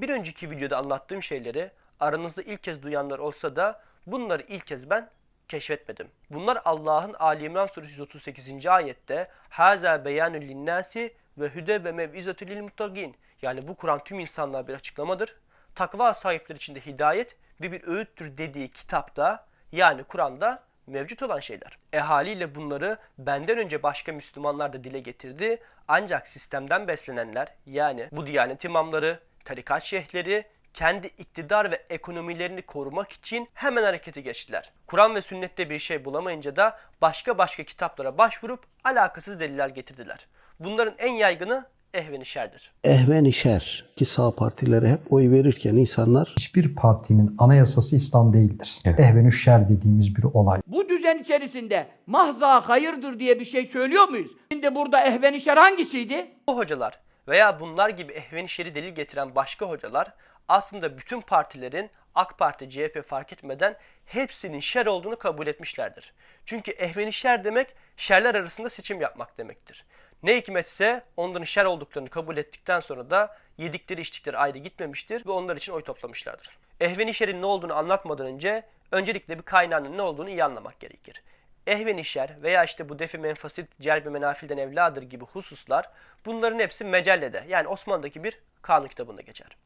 Bir önceki videoda anlattığım şeyleri aranızda ilk kez duyanlar olsa da bunları ilk kez ben keşfetmedim. Bunlar Allah'ın Ali İmran suresi 138. ayette Haza beyanü linnâsi ve hüde ve mev'izetü lil. Yani bu Kur'an tüm insanlığa bir açıklamadır. Takva sahipleri için de hidayet ve bir öğüttür dediği kitapta yani Kur'an'da mevcut olan şeyler. E haliyle bunları benden önce başka Müslümanlar da dile getirdi. Ancak sistemden beslenenler yani bu diyanet imamları, tarikat şeyhleri kendi iktidar ve ekonomilerini korumak için hemen harekete geçtiler. Kur'an ve sünnette bir şey bulamayınca da başka başka kitaplara başvurup alakasız deliller getirdiler. Bunların en yaygını ehven şerdir. ehven şer ki sağ partilere hep oy verirken insanlar Hiçbir partinin anayasası İslam değildir. Ehvenü şer dediğimiz bir olay. Bu düzen içerisinde mahza hayırdır diye bir şey söylüyor muyuz? Şimdi burada ehven-i şer hangisiydi? Bu hocalar veya bunlar gibi ehven-i şeri delil getiren başka hocalar aslında bütün partilerin AK Parti, CHP fark etmeden hepsinin şer olduğunu kabul etmişlerdir. Çünkü ehven-i şer demek şerler arasında seçim yapmak demektir. Ne hikmetse onların şer olduklarını kabul ettikten sonra da yedikleri içtikleri ayrı gitmemiştir ve onlar için oy toplamışlardır. Ehven-i şerin ne olduğunu anlatmadan önce öncelikle bir kaynağının ne olduğunu iyi anlamak gerekir. Ehven-i şer veya işte bu defi menfasit celbi menafilden evladır gibi hususlar bunların hepsi mecellede yani Osmanlı'daki bir kanun kitabında geçer.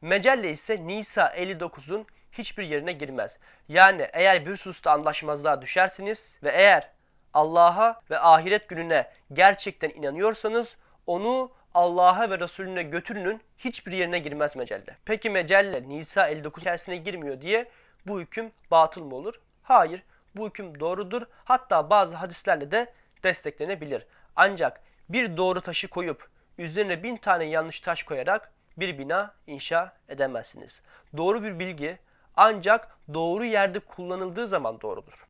Mecelle ise Nisa 59'un hiçbir yerine girmez. Yani eğer bir hususta anlaşmazlığa düşersiniz ve eğer Allah'a ve ahiret gününe gerçekten inanıyorsanız onu Allah'a ve Resulüne götürünün hiçbir yerine girmez mecelle. Peki mecelle Nisa 59 içerisine girmiyor diye bu hüküm batıl mı olur? Hayır. Bu hüküm doğrudur. Hatta bazı hadislerle de desteklenebilir. Ancak bir doğru taşı koyup üzerine bin tane yanlış taş koyarak bir bina inşa edemezsiniz. Doğru bir bilgi ancak doğru yerde kullanıldığı zaman doğrudur.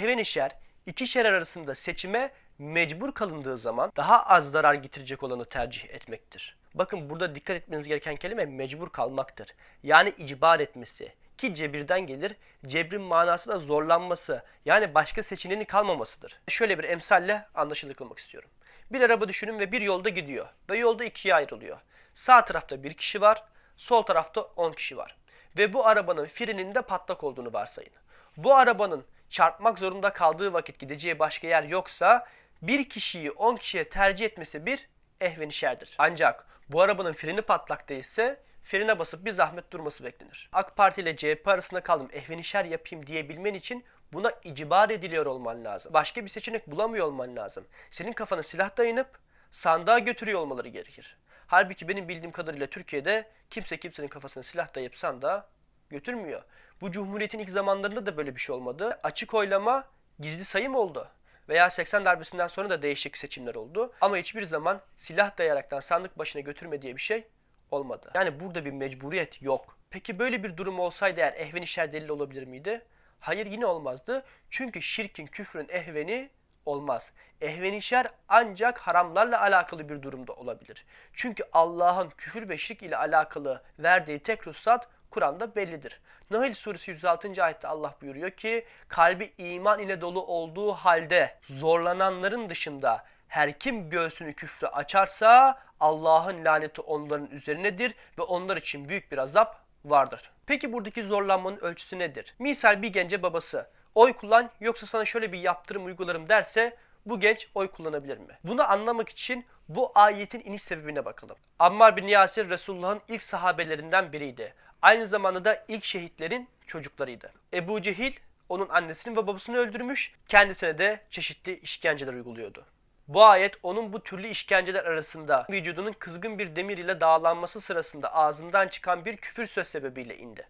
Heven şer iki şer arasında seçime mecbur kalındığı zaman daha az zarar getirecek olanı tercih etmektir. Bakın burada dikkat etmeniz gereken kelime mecbur kalmaktır. Yani icbar etmesi ki cebirden gelir. Cebrin manası da zorlanması yani başka seçeneğinin kalmamasıdır. Şöyle bir emsalle anlaşılır kılmak istiyorum. Bir araba düşünün ve bir yolda gidiyor ve yolda ikiye ayrılıyor. Sağ tarafta bir kişi var, sol tarafta 10 kişi var. Ve bu arabanın freninde patlak olduğunu varsayın. Bu arabanın çarpmak zorunda kaldığı vakit gideceği başka yer yoksa bir kişiyi 10 kişiye tercih etmesi bir ehven şerdir. Ancak bu arabanın freni patlak değilse frene basıp bir zahmet durması beklenir. AK Parti ile CHP arasında kaldım ehven şer yapayım diyebilmen için buna icibar ediliyor olman lazım. Başka bir seçenek bulamıyor olman lazım. Senin kafana silah dayanıp sandığa götürüyor olmaları gerekir. Halbuki benim bildiğim kadarıyla Türkiye'de kimse kimsenin kafasına silah dayayıp sandığa götürmüyor. Bu cumhuriyetin ilk zamanlarında da böyle bir şey olmadı. Açık oylama gizli sayım oldu. Veya 80 darbesinden sonra da değişik seçimler oldu. Ama hiçbir zaman silah dayaraktan sandık başına götürme diye bir şey olmadı. Yani burada bir mecburiyet yok. Peki böyle bir durum olsaydı eğer ehven şer delil olabilir miydi? Hayır yine olmazdı. Çünkü şirkin, küfrün ehveni olmaz. Ehven-i şer ancak haramlarla alakalı bir durumda olabilir. Çünkü Allah'ın küfür ve şirk ile alakalı verdiği tek ruhsat Kur'an'da bellidir. Nahl suresi 106. ayette Allah buyuruyor ki kalbi iman ile dolu olduğu halde zorlananların dışında her kim göğsünü küfre açarsa Allah'ın laneti onların üzerinedir ve onlar için büyük bir azap vardır. Peki buradaki zorlanmanın ölçüsü nedir? Misal bir gence babası oy kullan yoksa sana şöyle bir yaptırım uygularım derse bu genç oy kullanabilir mi? Bunu anlamak için bu ayetin iniş sebebine bakalım. Ammar bin Yasir Resulullah'ın ilk sahabelerinden biriydi. Aynı zamanda da ilk şehitlerin çocuklarıydı. Ebu Cehil onun annesini ve babasını öldürmüş, kendisine de çeşitli işkenceler uyguluyordu. Bu ayet onun bu türlü işkenceler arasında vücudunun kızgın bir demir ile dağlanması sırasında ağzından çıkan bir küfür söz sebebiyle indi.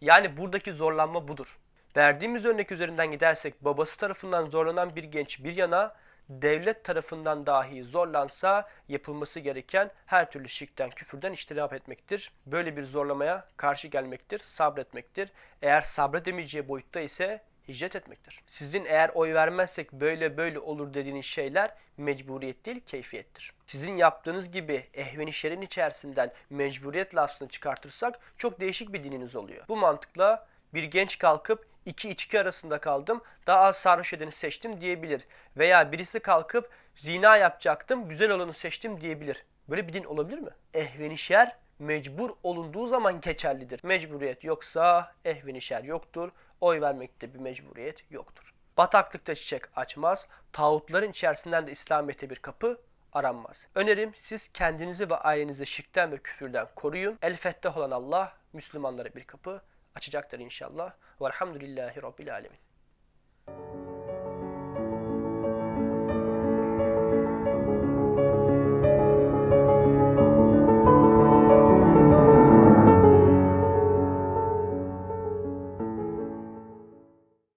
Yani buradaki zorlanma budur. Verdiğimiz örnek üzerinden gidersek babası tarafından zorlanan bir genç bir yana devlet tarafından dahi zorlansa yapılması gereken her türlü şirkten, küfürden iştinap etmektir. Böyle bir zorlamaya karşı gelmektir, sabretmektir. Eğer sabredemeyeceği boyutta ise hicret etmektir. Sizin eğer oy vermezsek böyle böyle olur dediğiniz şeyler mecburiyet değil keyfiyettir. Sizin yaptığınız gibi ehveni şerin içerisinden mecburiyet lafzını çıkartırsak çok değişik bir dininiz oluyor. Bu mantıkla bir genç kalkıp iki içki arasında kaldım daha az sarhoş edeni seçtim diyebilir. Veya birisi kalkıp zina yapacaktım, güzel olanı seçtim diyebilir. Böyle bir din olabilir mi? Ehvenişer mecbur olunduğu zaman geçerlidir. Mecburiyet yoksa ehvenişer yoktur. Oy vermekte bir mecburiyet yoktur. Bataklıkta çiçek açmaz. Tağutların içerisinden de İslamiyet'e bir kapı aranmaz. Önerim siz kendinizi ve ailenizi şirkten ve küfürden koruyun. El Fettah olan Allah Müslümanlara bir kapı açacaktır inşallah. Velhamdülillahi Rabbil Alemin.